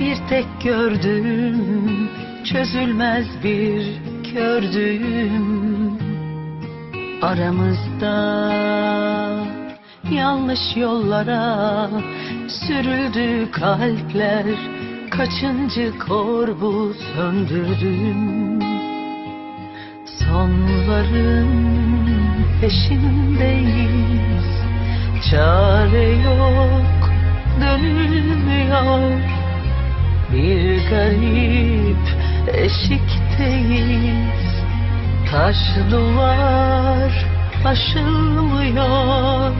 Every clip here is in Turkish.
Bir tek gördüğüm çözülmez bir kördüğüm Aramızda yanlış yollara sürüldü kalpler. Kaçıncı kor bu söndürdüm? Sonların peşindeyiz. Çare yok dönülmüyor Bir garip eşikteyiz. Taş duvar aşılmıyor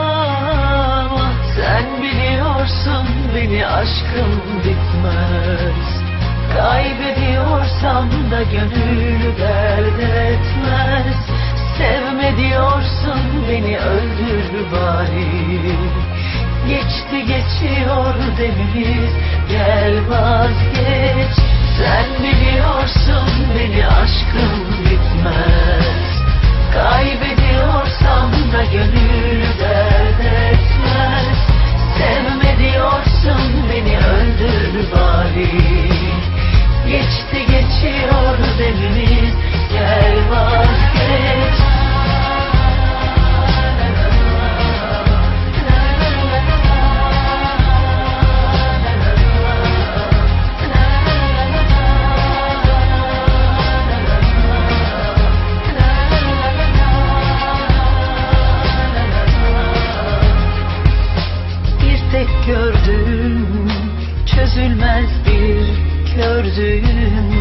Ah, Sen biliyorsun beni aşkım bitmez. Kaybediyorsam da gönül dert etmez. Sevme diyorsun beni öldür bari Geçti geçiyor demimiz çözülmez bir kördüğüm